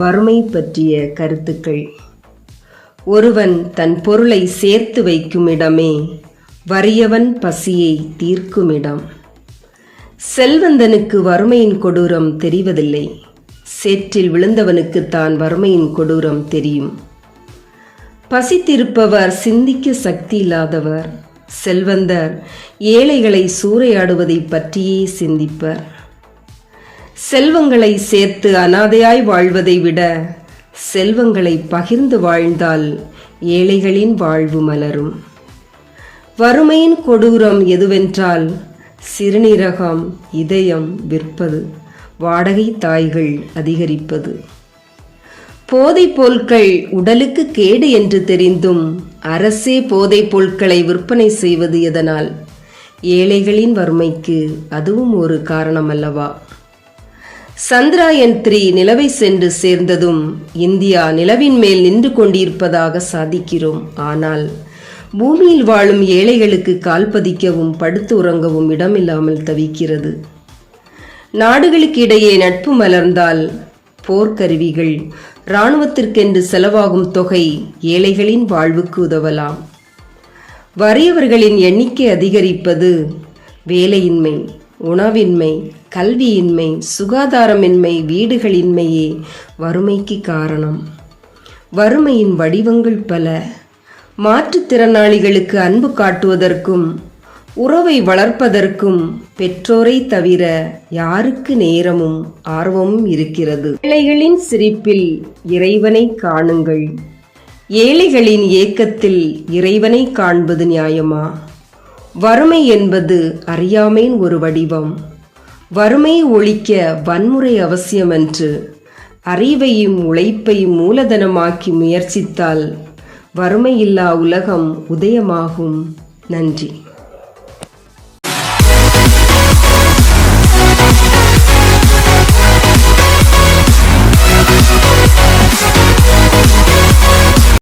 வறுமை பற்றிய கருத்துக்கள். ஒருவன் தன் பொருளை சேர்த்து வைக்கும் இடமே வறியவன் பசியை தீர்க்கும் இடம் செல்வந்தனுக்கு வறுமையின் கொடூரம் தெரிவதில்லை. சேற்றில் விழுந்தவனுக்கு தான் வறுமையின் கொடூரம் தெரியும். பசித்திருப்பவர் சிந்திக்க சக்தி இல்லாதவர். செல்வந்தர் ஏழைகளை சூறையாடுவதை பற்றியே சிந்திப்பர். செல்வங்களை சேர்த்து அனாதையாய் வாழ்வதை விட செல்வங்களை பகிர்ந்து வாழ்ந்தால் ஏழைகளின் வாழ்வு மலரும். வறுமையின் கொடூரம் எதுவென்றால் சிறுநீரகம் இதயம் விற்பது வாடகை தாய்கள் அதிகரிப்பது. போதைப் பொருட்கள் உடலுக்கு கேடு என்று தெரிந்தும் அரசே போதைப் பொருட்களை விற்பனை செய்வது எதனால்? ஏழைகளின் வறுமைக்கு அதுவும் ஒரு காரணம் அல்லவா? சந்திராயன் த்ரீ நிலவை சென்று சேர்ந்ததும் இந்தியா நிலவின் மேல் நின்று கொண்டிருப்பதாக சாதிக்கிறோம். ஆனால் பூமியில் வாழும் ஏழைகளுக்கு கால் பதிக்கவும் படுத்து உறங்கவும் இடமில்லாமல் தவிக்கிறது. நாடுகளுக்கு இடையே நட்பு மலர்ந்தால் போர்க்கருவிகள் இராணுவத்திற்கென்று செலவாகும் தொகை ஏழைகளின் வாழ்வுக்கு உதவலாம். வறியவர்களின் எண்ணிக்கை அதிகரிப்பது வேலையின்மை. உணவின்மை கல்வியின்மை சுகாதாரமின்மை வீடுகளின்மையே வறுமைக்கு காரணம். வறுமையின் வடிவங்கள் பல. மாற்றுத்திறனாளிகளுக்கு அன்பு காட்டுவதற்கும் உறவை வளர்ப்பதற்கும் பெற்றோரை தவிர யாருக்கு நேரமும் ஆர்வமும் இருக்கிறது? ஏழைகளின் சிரிப்பில் இறைவனை காணுங்கள். ஏழைகளின் ஏக்கத்தில் இறைவனை காண்பது நியாயமா? வறுமை என்பது அறியாமையின் ஒரு வடிவம். வறுமையை ஒழிக்க வன்முறை அவசியமன்று அறிவையும் உழைப்பையும் மூலதனமாக்கி முயற்சித்தால் வறுமையில்லா உலகம் உதயமாகும். நன்றி.